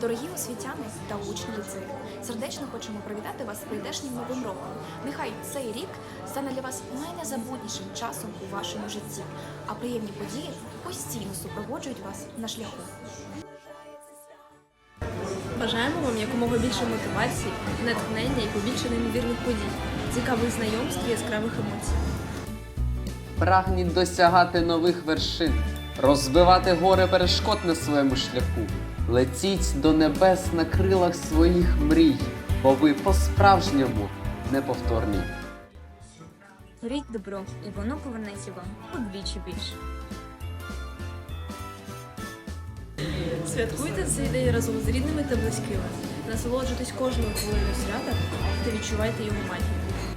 Дорогі освітяни та учні ліцею, сердечно хочемо привітати вас прийдешнім новим роком. Нехай цей рік стане для вас найнезабутнішим часом у вашому житті, а приємні події постійно супроводжують вас на шляху. Бажаємо вам якомога більше мотивації, натхнення і побільше неймовірних подій, цікавих знайомств і яскравих емоцій. Прагніть досягати нових вершин, розбивати гори перешкод на своєму шляху. Летіть до небес на крилах своїх мрій, бо ви по-справжньому неповторні. Горіть добро, і воно повернеться вам удвічі більше. Святкуйте цей день разом з рідними та близькими. Насолоджуйтесь кожною хвилиною свята та відчувайте його магію.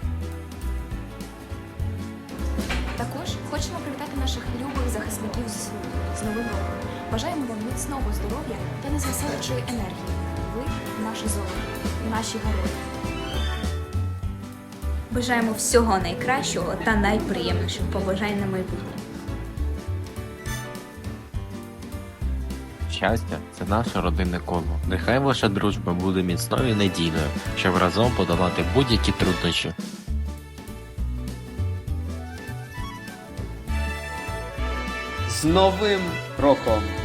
Наших любих захисників ЗСУ з Новим роком. Бажаємо вам міцного здоров'я та незгасаючої енергії. Ви наше золото, наші герої. Бажаємо всього найкращого та найприємніших побажань на майбутнє. Щастя це наше родинне коло. Нехай ваша дружба буде міцною і надійною, щоб разом подолати будь-які труднощі. З Новим роком!